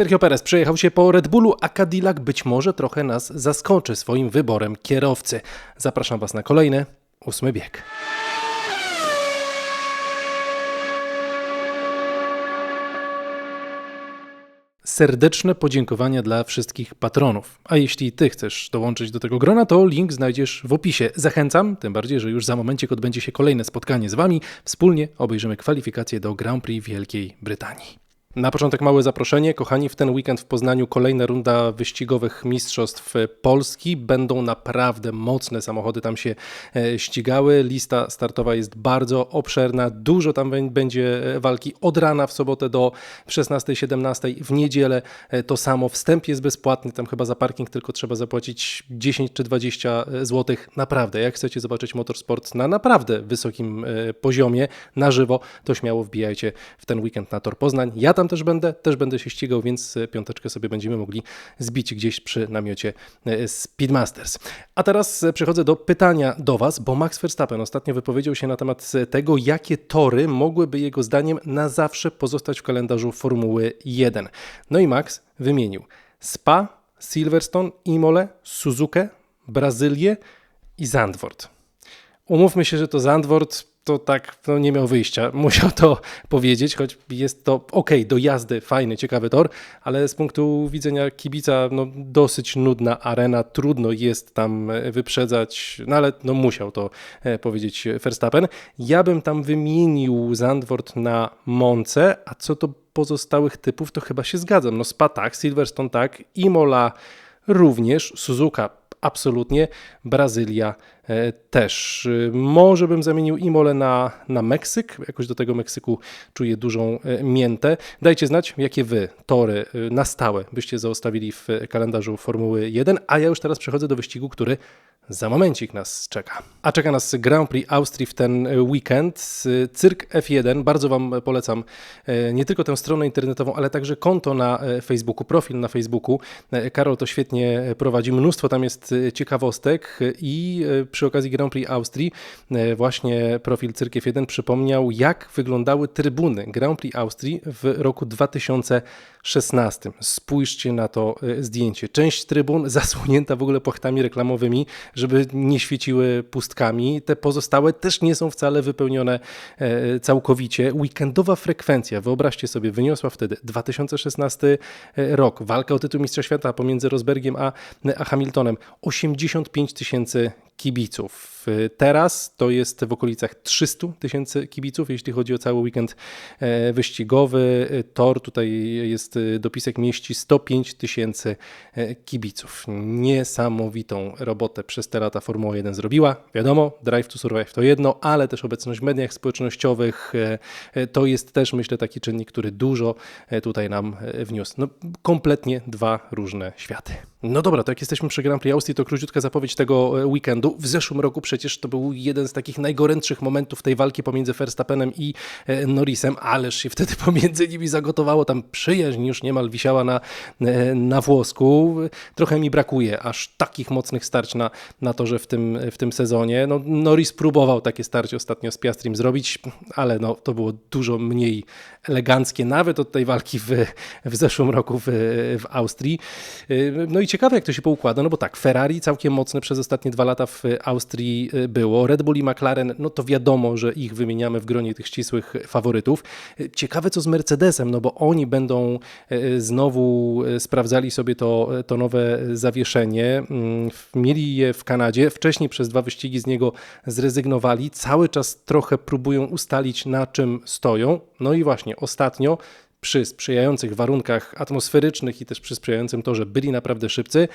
Sergio Perez przejechał się po Red Bullu, a Cadillac być może trochę nas zaskoczy swoim wyborem kierowcy. Zapraszam Was na kolejny, ósmy bieg. Serdeczne podziękowania dla wszystkich patronów. A jeśli Ty chcesz dołączyć do tego grona, to link znajdziesz w opisie. Zachęcam, tym bardziej, że już za momencik odbędzie się kolejne spotkanie z Wami. Wspólnie obejrzymy kwalifikacje do Grand Prix Wielkiej Brytanii. Na początek małe zaproszenie. Kochani, w ten weekend w Poznaniu kolejna runda wyścigowych Mistrzostw Polski. Będą naprawdę mocne samochody tam się e, ścigały. Lista startowa jest bardzo obszerna. Dużo tam będzie e, walki od rana w sobotę do 16-17. W niedzielę e, to samo. Wstęp jest bezpłatny. Tam chyba za parking tylko trzeba zapłacić 10 czy 20 zł. Naprawdę, jak chcecie zobaczyć motorsport na naprawdę wysokim poziomie, na żywo, to śmiało wbijajcie w ten weekend na Tor Poznań. Ja tam też będę, też będę się ścigał, więc e, piąteczkę sobie będziemy mogli zbić gdzieś przy namiocie e, Speedmasters. A teraz e, przechodzę do pytania do Was, bo Max Verstappen ostatnio wypowiedział się na temat tego, jakie tory mogłyby jego zdaniem na zawsze pozostać w kalendarzu Formuły 1. No i Max wymienił Spa, Silverstone, Imole, Suzukę, Brazylię i Zandvoort. Umówmy się, że to Zandvoort to tak no, nie miał wyjścia. Musiał to powiedzieć, choć jest to ok, do jazdy, fajny, ciekawy tor, ale z punktu widzenia kibica no, dosyć nudna arena, trudno jest tam e, wyprzedzać, no ale no, musiał to e, powiedzieć Verstappen. Ja bym tam wymienił Zandvoort na Monce, a co do pozostałych typów, to chyba się zgadzam. No Spa tak, Silverstone tak, Imola również, Suzuka absolutnie, Brazylia E, też. E, może bym zamienił Imole na, na Meksyk, jakoś do tego Meksyku czuję dużą e, miętę. Dajcie znać, jakie wy tory na stałe byście zostawili w kalendarzu Formuły 1, a ja już teraz przechodzę do wyścigu, który za momencik nas czeka. A czeka nas Grand Prix Austrii w ten weekend. Cyrk F1, bardzo Wam polecam nie tylko tę stronę internetową, ale także konto na Facebooku, profil na Facebooku. Karol to świetnie prowadzi, mnóstwo tam jest ciekawostek i przy okazji Grand Prix Austrii e, właśnie profil Cyrkiew 1 przypomniał, jak wyglądały trybuny Grand Prix Austrii w roku 2016. Spójrzcie na to e, zdjęcie. Część trybun zasłonięta w ogóle płachtami reklamowymi, żeby nie świeciły pustkami. Te pozostałe też nie są wcale wypełnione e, całkowicie. Weekendowa frekwencja, wyobraźcie sobie, wyniosła wtedy 2016 rok. Walka o tytuł Mistrza Świata pomiędzy Rosbergiem a, a Hamiltonem. 85 tysięcy kibiców. Teraz to jest w okolicach 300 tysięcy kibiców, jeśli chodzi o cały weekend e, wyścigowy. Tor tutaj jest e, dopisek mieści 105 tysięcy e, kibiców. Niesamowitą robotę przez te lata Formuła 1 zrobiła. Wiadomo, Drive to Survive to jedno, ale też obecność w mediach społecznościowych to jest też myślę taki czynnik, który dużo tutaj nam wniósł. No, kompletnie dwa różne światy. No dobra, to jak jesteśmy przy Grand Prix Austrii, to króciutka zapowiedź tego weekendu. W zeszłym roku przecież to był jeden z takich najgorętszych momentów tej walki pomiędzy Verstappenem i e, Norrisem, ależ się wtedy pomiędzy nimi zagotowało, tam przyjaźń już niemal wisiała na, e, na włosku. Trochę mi brakuje aż takich mocnych starć na, na torze w tym, w tym sezonie. No, Norris próbował takie starcie ostatnio z Piastrim zrobić, ale no, to było dużo mniej eleganckie, nawet od tej walki w, w zeszłym roku w, w Austrii. E, no i ciekawe, jak to się poukłada, no bo tak, Ferrari całkiem mocne przez ostatnie dwa lata w Austrii było. Red Bull i McLaren, no to wiadomo, że ich wymieniamy w gronie tych ścisłych faworytów. Ciekawe co z Mercedesem, no bo oni będą e, znowu sprawdzali sobie to, to nowe zawieszenie. Mm, mieli je w Kanadzie, wcześniej przez dwa wyścigi z niego zrezygnowali. Cały czas trochę próbują ustalić na czym stoją. No i właśnie ostatnio przy sprzyjających warunkach atmosferycznych i też przy sprzyjającym to, że byli naprawdę szybcy,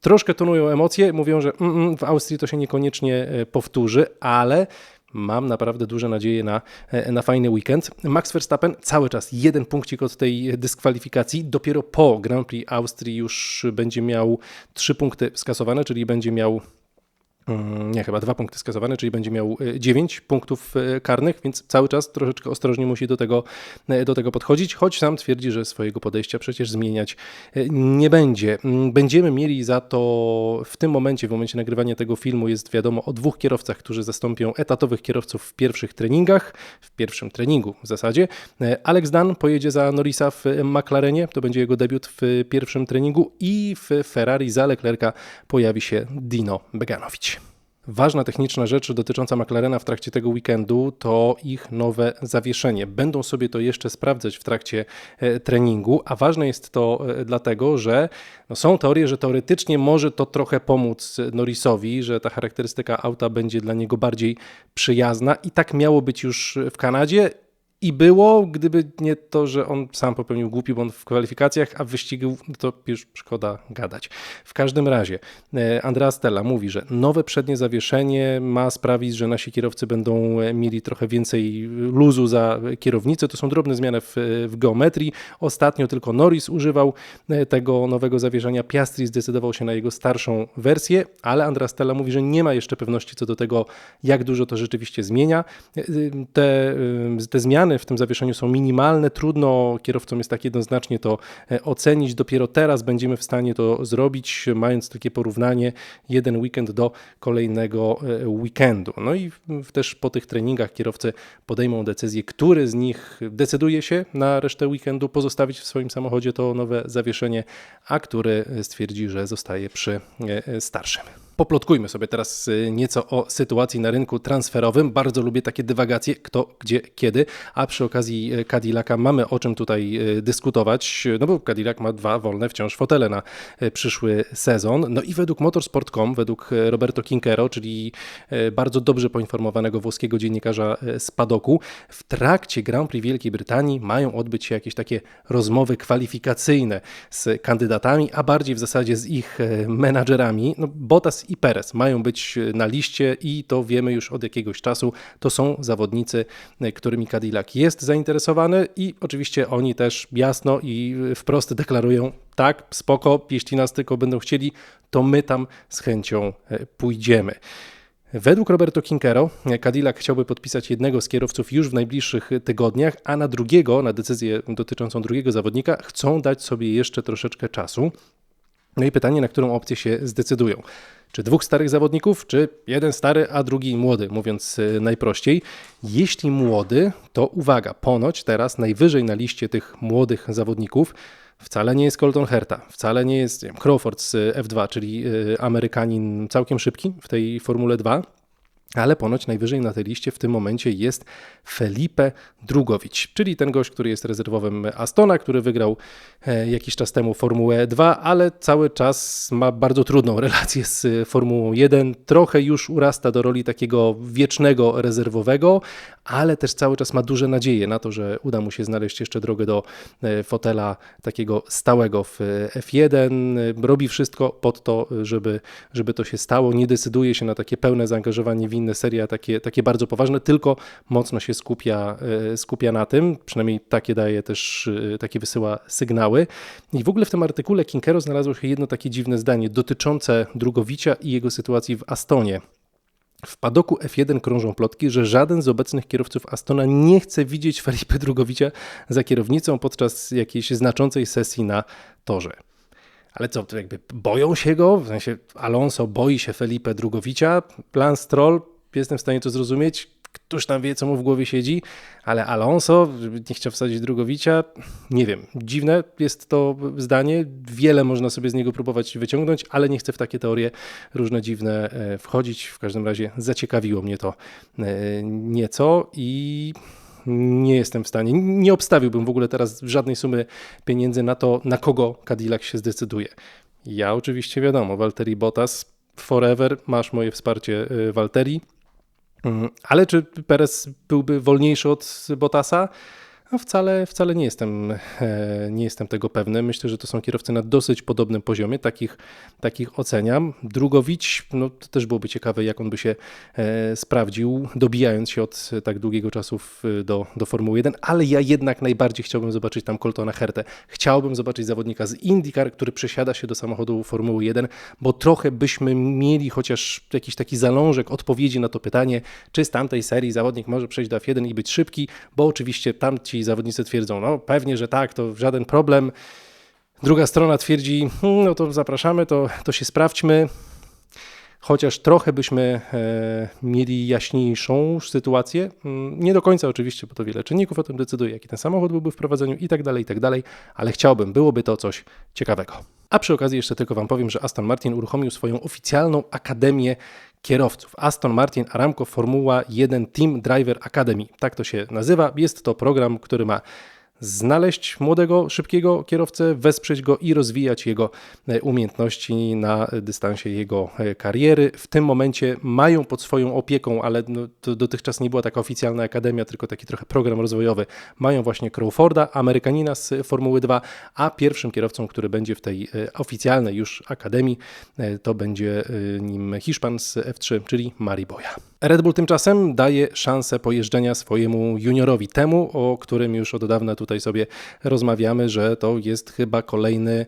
troszkę tonują emocje, mówią, że mm, mm, w Austrii to się niekoniecznie e, powtórzy, ale Mam naprawdę duże nadzieje na, e, na fajny weekend. Max Verstappen cały czas jeden punkcik od tej dyskwalifikacji. Dopiero po Grand Prix Austrii już będzie miał trzy punkty skasowane, czyli będzie miał nie, chyba dwa punkty skasowane, czyli będzie miał 9 e, punktów e, karnych, więc cały czas troszeczkę ostrożnie musi do tego, e, do tego podchodzić, choć sam twierdzi, że swojego podejścia przecież zmieniać nie będzie. Mm, będziemy mieli za to w tym momencie, w momencie nagrywania tego filmu jest wiadomo o dwóch kierowcach, którzy zastąpią etatowych kierowców w pierwszych treningach, w pierwszym treningu w zasadzie. Alex Dan pojedzie za Norrisa w McLarenie, to będzie jego debiut w pierwszym treningu i w Ferrari za Leclerca pojawi się Dino Beganowicz. Ważna techniczna rzecz dotycząca McLarena w trakcie tego weekendu to ich nowe zawieszenie. Będą sobie to jeszcze sprawdzać w trakcie e, treningu, a ważne jest to e, dlatego, że no są teorie, że teoretycznie może to trochę pomóc Norrisowi, że ta charakterystyka auta będzie dla niego bardziej przyjazna i tak miało być już w Kanadzie i było, gdyby nie to, że on sam popełnił głupi błąd w kwalifikacjach, a w wyścigu to już szkoda gadać. W każdym razie e, Andrea Stella mówi, że nowe przednie zawieszenie ma sprawić, że nasi kierowcy będą e, mieli trochę więcej luzu za kierownicę. To są drobne zmiany w, w geometrii. Ostatnio tylko Norris używał e, tego nowego zawieszenia. Piastri zdecydował się na jego starszą wersję, ale Andrea Stella mówi, że nie ma jeszcze pewności co do tego, jak dużo to rzeczywiście zmienia. Te, te zmiany zmiany w tym zawieszeniu są minimalne. Trudno kierowcom jest tak jednoznacznie to e, ocenić. Dopiero teraz będziemy w stanie to zrobić, mając takie porównanie jeden weekend do kolejnego e, weekendu. No i też po tych treningach kierowcy podejmą decyzję, który z nich decyduje się na resztę weekendu pozostawić w swoim samochodzie to nowe zawieszenie, a który stwierdzi, że zostaje przy e, starszym. Poplotkujmy sobie teraz y, nieco o sytuacji na rynku transferowym. Bardzo lubię takie dywagacje, kto, gdzie, kiedy, a przy okazji y, Cadillaca mamy o czym tutaj y, dyskutować, no bo Cadillac ma dwa wolne wciąż fotele na przyszły sezon. No i według Motorsport.com, według Roberto Kinkero, czyli bardzo dobrze poinformowanego włoskiego dziennikarza z Padoku, w trakcie Grand Prix Wielkiej Brytanii mają odbyć się jakieś takie rozmowy kwalifikacyjne z kandydatami, a bardziej w zasadzie z ich menadżerami. No, Bottas i Perez mają być na liście i to wiemy już od jakiegoś czasu. To są zawodnicy, którymi Cadillac jest zainteresowany i oczywiście oni też jasno i wprost deklarują, tak, spoko, jeśli nas tylko będą chcieli, to my tam z chęcią e, pójdziemy. Według Roberto Kinkero Cadillac chciałby podpisać jednego z kierowców już w najbliższych tygodniach, a na drugiego, na decyzję dotyczącą drugiego zawodnika, chcą dać sobie jeszcze troszeczkę czasu. No i pytanie, na którą opcję się zdecydują. Czy dwóch starych zawodników, czy jeden stary, a drugi młody, mówiąc y, najprościej. Jeśli młody, to uwaga, ponoć teraz najwyżej na liście tych młodych zawodników wcale nie jest Colton Herta, wcale nie jest wiem, Crawford z F2, czyli y, Amerykanin całkiem szybki w tej Formule 2, ale ponoć najwyżej na tej liście w tym momencie jest Felipe Drugowicz, czyli ten gość, który jest rezerwowym Astona, który wygrał e, jakiś czas temu Formułę 2, ale cały czas ma bardzo trudną relację z Formułą 1. Trochę już urasta do roli takiego wiecznego rezerwowego, ale też cały czas ma duże nadzieje na to, że uda mu się znaleźć jeszcze drogę do e, fotela takiego stałego w F1. Robi wszystko pod to, żeby, żeby to się stało. Nie decyduje się na takie pełne zaangażowanie w inne serie, takie, takie bardzo poważne, tylko mocno się skupia, e, skupia na tym. Przynajmniej takie daje też, e, takie wysyła sygnały. I w ogóle w tym artykule Kinkero znalazło się jedno takie dziwne zdanie dotyczące Drugowicia i jego sytuacji w Astonie. W padoku F1 krążą plotki, że żaden z obecnych kierowców Astona nie chce widzieć Felipe Drugowicia za kierownicą podczas jakiejś znaczącej sesji na torze. Ale co, to jakby boją się go? W sensie Alonso boi się Felipe Drugowicia, plan Stroll, jestem w stanie to zrozumieć, któż tam wie, co mu w głowie siedzi, ale Alonso nie chciał wsadzić Drugowicia, nie wiem, dziwne jest to zdanie, wiele można sobie z niego próbować wyciągnąć, ale nie chcę w takie teorie różne dziwne e, wchodzić, w każdym razie zaciekawiło mnie to e, nieco i nie jestem w stanie, nie obstawiłbym w ogóle teraz żadnej sumy pieniędzy na to, na kogo Cadillac się zdecyduje. Ja oczywiście wiadomo, Walteri Bottas forever, masz moje wsparcie e, Walteri, mm, ale czy Perez byłby wolniejszy od Bottasa? No wcale, wcale nie, jestem, e, nie jestem tego pewny. Myślę, że to są kierowcy na dosyć podobnym poziomie, takich, takich oceniam. Drugowicz, no to też byłoby ciekawe, jak on by się e, sprawdził, dobijając się od tak długiego czasu do, do Formuły 1, ale ja jednak najbardziej chciałbym zobaczyć tam Coltona Hertę. Chciałbym zobaczyć zawodnika z IndyCar, który przesiada się do samochodu Formuły 1, bo trochę byśmy mieli chociaż jakiś taki zalążek odpowiedzi na to pytanie, czy z tamtej serii zawodnik może przejść do F1 i być szybki, bo oczywiście tamci zawodnicy twierdzą, no pewnie, że tak, to żaden problem. Druga strona twierdzi, hmm, no to zapraszamy, to, to się sprawdźmy. Chociaż trochę byśmy e, mieli jaśniejszą sytuację, mm, nie do końca oczywiście, bo to wiele czynników o tym decyduje, jaki ten samochód byłby w prowadzeniu i tak dalej, i tak dalej, ale chciałbym, byłoby to coś ciekawego. A przy okazji jeszcze tylko Wam powiem, że Aston Martin uruchomił swoją oficjalną akademię kierowców. Aston Martin Aramco Formuła 1 Team Driver Academy. Tak to się nazywa. Jest to program, który ma znaleźć młodego, szybkiego kierowcę, wesprzeć go i rozwijać jego e, umiejętności na dystansie jego e, kariery. W tym momencie mają pod swoją opieką, ale no, dotychczas nie była taka oficjalna akademia, tylko taki trochę program rozwojowy. Mają właśnie Crawforda, Amerykanina z Formuły 2, a pierwszym kierowcą, który będzie w tej e, oficjalnej już akademii, to będzie nim Hiszpan z F3, czyli Mariboja. Red Bull tymczasem daje szansę pojeżdżenia swojemu juniorowi, temu, o którym już od dawna tutaj sobie rozmawiamy, że to jest chyba kolejny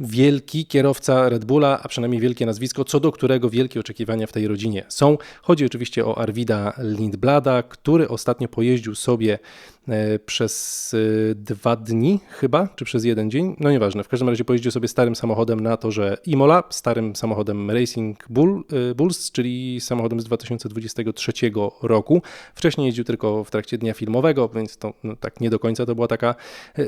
wielki kierowca Red Bulla, a przynajmniej wielkie nazwisko, co do którego wielkie oczekiwania w tej rodzinie są. Chodzi oczywiście o Arvida Lindblada, który ostatnio pojeździł sobie E, przez e, dwa dni chyba, czy przez jeden dzień, no nieważne. W każdym razie pojeździł sobie starym samochodem na torze Imola, starym samochodem Racing Bull, e, Bulls, czyli samochodem z 2023 roku. Wcześniej jeździł tylko w trakcie dnia filmowego, więc to no, tak nie do końca to była taka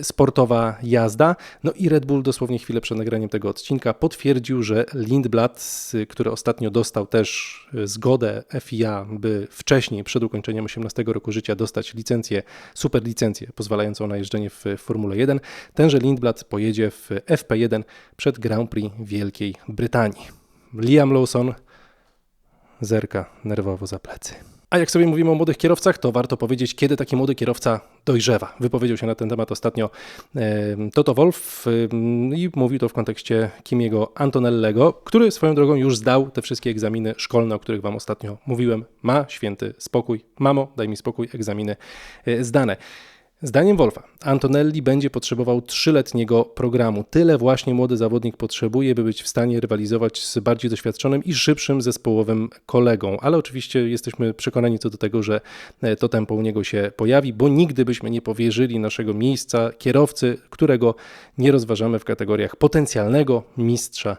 sportowa jazda. No i Red Bull dosłownie chwilę przed nagraniem tego odcinka potwierdził, że Lindblad, który ostatnio dostał też zgodę FIA, by wcześniej, przed ukończeniem 18 roku życia, dostać licencję super licencję pozwalającą na jeżdżenie w Formule 1. Tenże Lindblad pojedzie w FP1 przed Grand Prix Wielkiej Brytanii. Liam Lawson zerka nerwowo za plecy. A jak sobie mówimy o młodych kierowcach, to warto powiedzieć, kiedy taki młody kierowca dojrzewa. Wypowiedział się na ten temat ostatnio Toto Wolf i mówił to w kontekście Kimiego Antonellego, który swoją drogą już zdał te wszystkie egzaminy szkolne, o których Wam ostatnio mówiłem. Ma święty spokój. Mamo, daj mi spokój, egzaminy e, zdane. Zdaniem Wolfa, Antonelli będzie potrzebował trzyletniego programu. Tyle właśnie młody zawodnik potrzebuje, by być w stanie rywalizować z bardziej doświadczonym i szybszym zespołowym kolegą. Ale oczywiście jesteśmy przekonani co do tego, że e, to tempo u niego się pojawi, bo nigdy byśmy nie powierzyli naszego miejsca kierowcy, którego nie rozważamy w kategoriach potencjalnego mistrza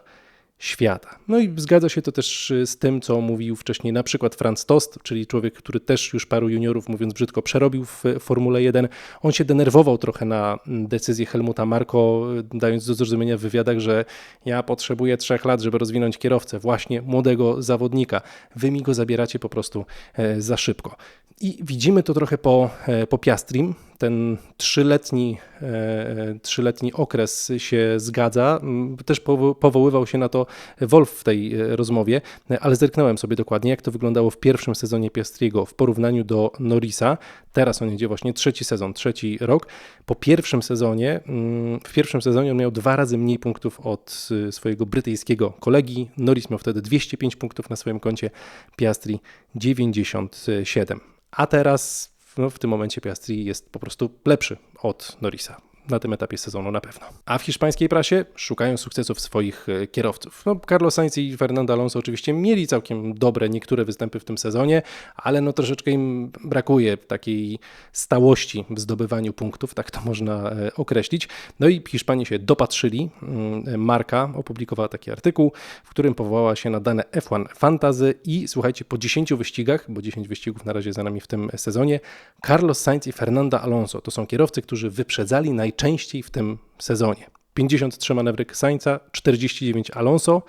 świata. No i zgadza się to też y, z tym, co mówił wcześniej na przykład Franz Tost, czyli człowiek, który też już paru juniorów, mówiąc brzydko, przerobił w Formule 1. On się denerwował trochę na mm, decyzję Helmuta Marko, y, dając do zrozumienia w wywiadach, że ja potrzebuję trzech lat, żeby rozwinąć kierowcę, właśnie młodego zawodnika. Wy mi go zabieracie po prostu e, za szybko. I widzimy to trochę po, e, po Piastrim. Ten trzyletni, e, trzyletni okres się zgadza. Mm, też powoływał się na to Wolf w tej e, rozmowie, ale zerknąłem sobie dokładnie, jak to wyglądało w pierwszym sezonie Piastriego w porównaniu do Norrisa. Teraz on jedzie właśnie trzeci sezon, trzeci rok. Po pierwszym sezonie, mm, w pierwszym sezonie on miał dwa razy mniej punktów od swojego brytyjskiego kolegi. Norris miał wtedy 205 punktów na swoim koncie, Piastri 97 a teraz no, w tym momencie Piastri jest po prostu lepszy od Norrisa na tym etapie sezonu na pewno. A w hiszpańskiej prasie szukają sukcesów swoich e, kierowców. No, Carlos Sainz i Fernando Alonso oczywiście mieli całkiem dobre niektóre występy w tym sezonie, ale no troszeczkę im brakuje takiej stałości w zdobywaniu punktów, tak to można e, określić. No i Hiszpanie się dopatrzyli. Mm, Marka opublikowała taki artykuł, w którym powołała się na dane F1 Fantazy i słuchajcie, po 10 wyścigach, bo 10 wyścigów na razie za nami w tym sezonie, Carlos Sainz i Fernando Alonso to są kierowcy, którzy wyprzedzali naj najczęściej w tym sezonie. 53 manewry Sainza, 49 Alonso,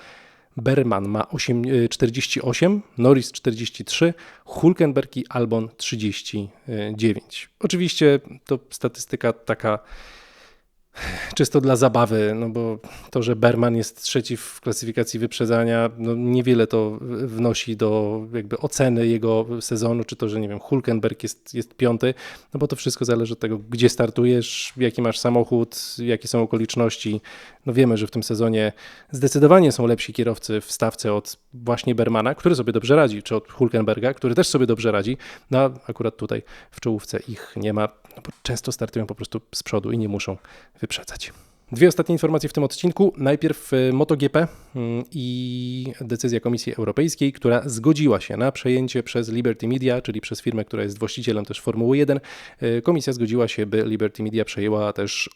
Berman ma 8, 48, e, Norris 43, Hulkenberg i Albon 39. Oczywiście to statystyka taka czysto dla zabawy, no bo to, że Berman jest trzeci w klasyfikacji wyprzedzania, no niewiele to wnosi do jakby oceny jego sezonu, czy to, że nie wiem, Hulkenberg jest, jest piąty, no bo to wszystko zależy od tego, gdzie startujesz, jaki masz samochód, jakie są okoliczności. No wiemy, że w tym sezonie zdecydowanie są lepsi kierowcy w stawce od właśnie Bermana, który sobie dobrze radzi, czy od Hulkenberga, który też sobie dobrze radzi, no a akurat tutaj w czołówce ich nie ma, no bo często startują po prostu z przodu i nie muszą wyprzedzać. Dwie ostatnie informacje w tym odcinku. Najpierw e, MotoGP mm, i decyzja Komisji Europejskiej, która zgodziła się na przejęcie przez Liberty Media, czyli przez firmę, która jest właścicielem też Formuły 1. E, komisja zgodziła się, by Liberty Media przejęła też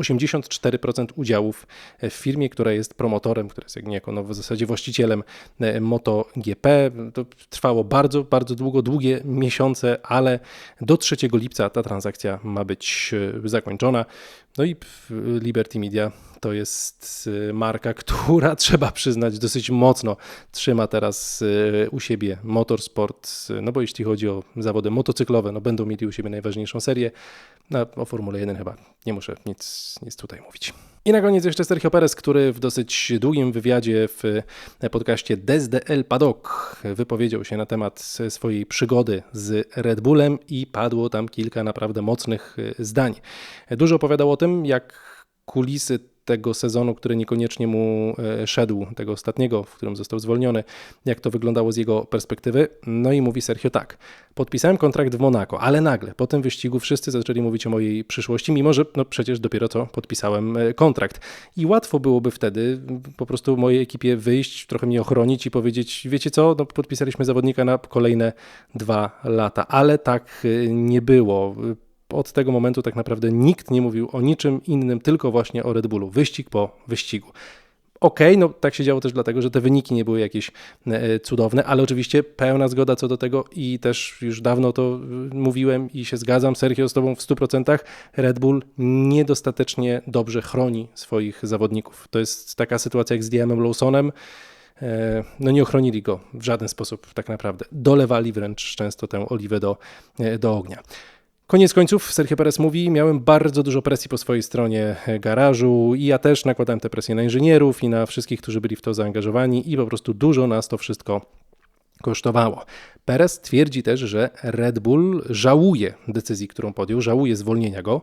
84% udziałów w firmie, która jest promotorem, która jest jak niejako no, w zasadzie właścicielem e, MotoGP. To trwało bardzo, bardzo długo, długie miesiące, ale do 3 lipca ta transakcja ma być zakończona. No i Liberty Media to jest y, marka, która trzeba przyznać dosyć mocno trzyma teraz y, u siebie motorsport, no bo jeśli chodzi o zawody motocyklowe, no będą mieli u siebie najważniejszą serię, no, o Formule 1 chyba nie muszę nic, nic tutaj mówić. I na koniec jeszcze Sergio Perez, który w dosyć długim wywiadzie w podcaście DSDL Paddock wypowiedział się na temat swojej przygody z Red Bullem i padło tam kilka naprawdę mocnych zdań. Dużo opowiadał o tym, jak kulisy tego sezonu, który niekoniecznie mu e, szedł, tego ostatniego, w którym został zwolniony, jak to wyglądało z jego perspektywy. No i mówi Sergio tak, podpisałem kontrakt w Monako, ale nagle po tym wyścigu wszyscy zaczęli mówić o mojej przyszłości, mimo że no przecież dopiero co podpisałem e, kontrakt. I łatwo byłoby wtedy po prostu mojej ekipie wyjść, trochę mnie ochronić i powiedzieć, wiecie co, no podpisaliśmy zawodnika na kolejne dwa lata, ale tak e, nie było od tego momentu tak naprawdę nikt nie mówił o niczym innym, tylko właśnie o Red Bullu. Wyścig po wyścigu. Okej, okay, no tak się działo też dlatego, że te wyniki nie były jakieś e, cudowne, ale oczywiście pełna zgoda co do tego i też już dawno to e, mówiłem i się zgadzam, Sergio z Tobą w 100%, Red Bull niedostatecznie dobrze chroni swoich zawodników. To jest taka sytuacja jak z Diamem Lawsonem, e, no nie ochronili go w żaden sposób tak naprawdę. Dolewali wręcz często tę oliwę do, do ognia. Koniec końców, Sergio Perez mówi, miałem bardzo dużo presji po swojej stronie garażu i ja też nakładałem tę presję na inżynierów i na wszystkich, którzy byli w to zaangażowani i po prostu dużo nas to wszystko kosztowało. Perez twierdzi też, że Red Bull żałuje decyzji, którą podjął, żałuje zwolnienia go.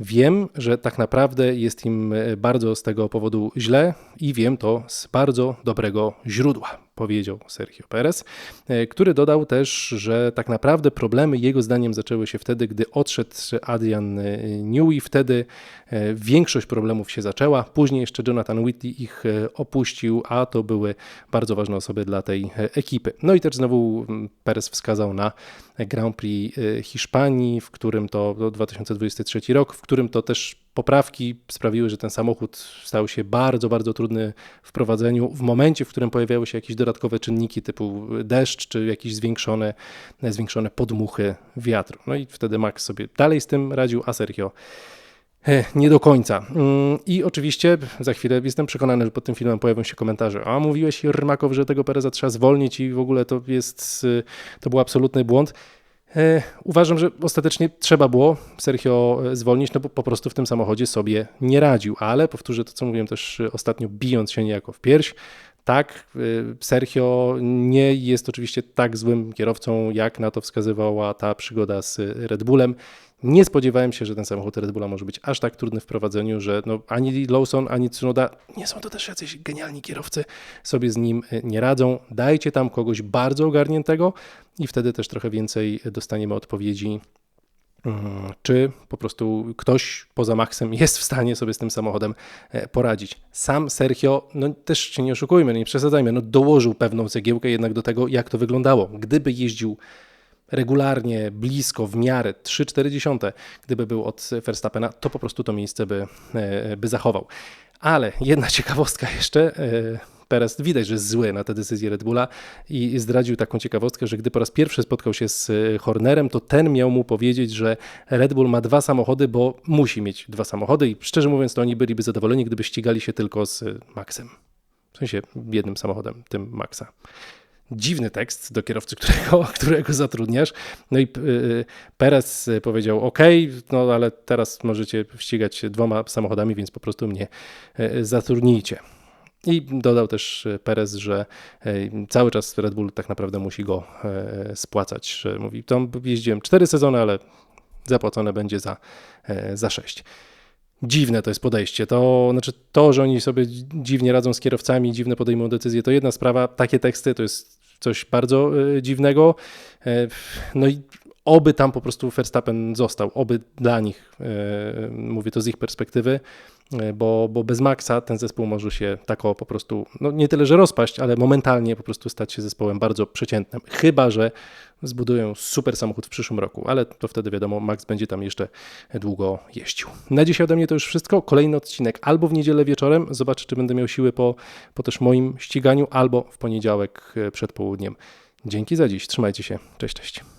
Wiem, że tak naprawdę jest im bardzo z tego powodu źle i wiem to z bardzo dobrego źródła powiedział Sergio Perez, e, który dodał też, że tak naprawdę problemy jego zdaniem zaczęły się wtedy, gdy odszedł Adrian e, Newey. Wtedy e, większość problemów się zaczęła. Później jeszcze Jonathan Whitley ich opuścił, a to były bardzo ważne osoby dla tej ekipy. No i też znowu Perez wskazał na Grand Prix Hiszpanii, w którym to 2023 rok, w którym to też poprawki sprawiły, że ten samochód stał się bardzo, bardzo trudny w prowadzeniu w momencie, w którym pojawiały się jakieś dodatkowe czynniki typu deszcz czy jakieś zwiększone, zwiększone podmuchy wiatru. No i wtedy Max sobie dalej z tym radził, a Sergio e, nie do końca. Mm, I oczywiście za chwilę jestem przekonany, że pod tym filmem pojawią się komentarze. A mówiłeś Rmakow, że tego Pereza trzeba zwolnić i w ogóle to jest, to był absolutny błąd. E, uważam, że ostatecznie trzeba było Sergio e, zwolnić, no bo po prostu w tym samochodzie sobie nie radził, ale powtórzę to, co mówiłem też ostatnio, bijąc się niejako w pierś, tak, e, Sergio nie jest oczywiście tak złym kierowcą, jak na to wskazywała ta przygoda z Red Bullem. Nie spodziewałem się, że ten samochód Red Bulla może być aż tak trudny w prowadzeniu, że no, ani Lawson, ani Tsunoda nie są to też jacyś genialni kierowcy, sobie z nim e, nie radzą. Dajcie tam kogoś bardzo ogarniętego i wtedy też trochę więcej dostaniemy odpowiedzi czy po prostu ktoś poza Maxem jest w stanie sobie z tym samochodem e, poradzić. Sam Sergio, no też się nie oszukujmy, nie przesadzajmy, no dołożył pewną cegiełkę jednak do tego, jak to wyglądało. Gdyby jeździł regularnie, blisko, w miarę 3,4, gdyby był od Verstappena, to po prostu to miejsce by, e, by zachował. Ale jedna ciekawostka jeszcze. E, Perez widać, że jest zły na te decyzje Red Bulla i zdradził taką ciekawostkę, że gdy po raz pierwszy spotkał się z Hornerem, to ten miał mu powiedzieć, że Red Bull ma dwa samochody, bo musi mieć dwa samochody i szczerze mówiąc, to oni byliby zadowoleni, gdyby ścigali się tylko z Maxem. W sensie jednym samochodem, tym Maxa. dziwny tekst do kierowcy, którego, którego zatrudniasz. No i y, Perez powiedział: OK, no ale teraz możecie ścigać dwoma samochodami, więc po prostu mnie zatrudnijcie. I dodał też Perez, że y, cały czas Red Bull tak naprawdę musi go y, spłacać. Że mówi: Tam jeździłem cztery sezony, ale zapłacone będzie za, za sześć dziwne to jest podejście. To znaczy to, że oni sobie dziwnie radzą z kierowcami, dziwne podejmują decyzje, to jedna sprawa. Takie teksty to jest coś bardzo dziwnego. E, no i oby tam po prostu Verstappen został, oby dla nich, e, mówię to z ich perspektywy, e, bo, bo bez Maxa ten zespół może się tako po prostu, no nie tyle, że rozpaść, ale momentalnie po prostu stać się zespołem bardzo przeciętnym. Chyba, że zbudują super samochód w przyszłym roku, ale to wtedy wiadomo, Max będzie tam jeszcze długo jeździł. Na dzisiaj ode mnie to już wszystko. Kolejny odcinek albo w niedzielę wieczorem, zobaczę czy będę miał siły po, po też moim ściganiu, albo w poniedziałek przed południem. Dzięki za dziś, trzymajcie się, cześć, cześć.